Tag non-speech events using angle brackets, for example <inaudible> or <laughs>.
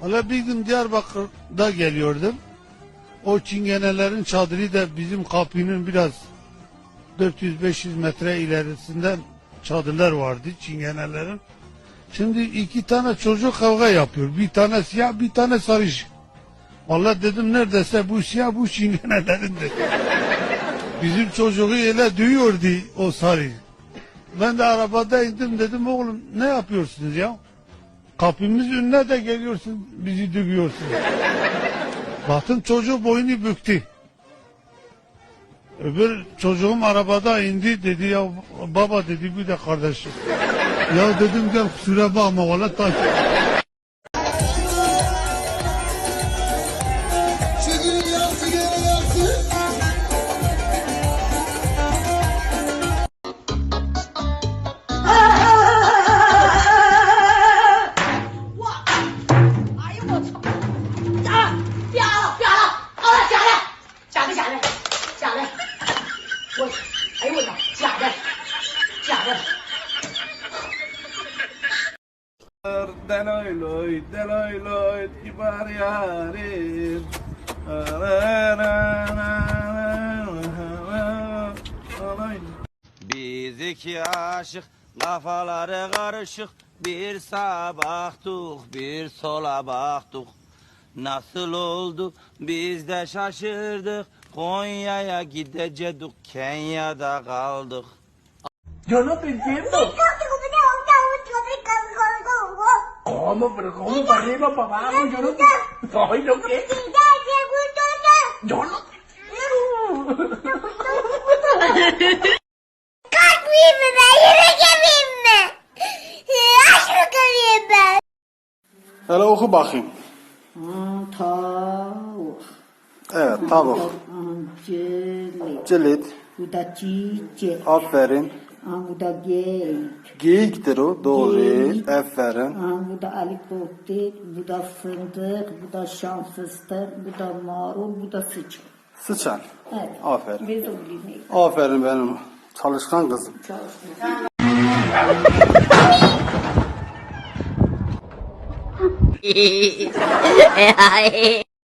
Valla bir gün Diyarbakır'da geliyordum. O çingenelerin çadırı da bizim kapının biraz 400-500 metre ilerisinden çadırlar vardı çingenelerin. Şimdi iki tane çocuk kavga yapıyor. Bir tane siyah bir tane sarışın. Valla dedim neredeyse bu siyah bu çingenelerindir. <laughs> Bizim çocuğu öyle duyuyordu o sarı. Ben de arabada indim dedim oğlum ne yapıyorsunuz ya? Kapımız önüne de geliyorsun bizi dövüyorsun. Baktım çocuğu boynu büktü. Öbür çocuğum arabada indi dedi ya baba dedi bir de kardeşim. ya dedim gel kusura bakma valla. Deloy loy, deloy loy, kibar yarim. Biz iki aşık, kafaları karışık. Bir sağa baktık, bir sola baktık. Nasıl oldu biz de şaşırdık. Konya'ya gidecektik, Kenya'da kaldık. Yo no te entiendo. ¿Cómo? Pero ¿cómo para arriba, para abajo? Yo no te... Ay, ¿no qué? Yo no te Kalkmayayım mı ben? Yemek yemeyeyim mi? <laughs> Aç mı kalayım ben? Hele oku bakayım. Tavuk, Evet tavuk. cilit, Cilit. bu da çiçek, Aferin. Aa, bu da geyik, Geyiktir o. Doğru. Geyik. Aferin. Aa, bu da alikopter, bu da fındık, bu da şan fıstık, bu da marul, bu da sıçan. Sıçan. Evet. Aferin. Biz de bilmeyiz. Aferin benim çalışkan kızım. Çalışmıyor. <laughs>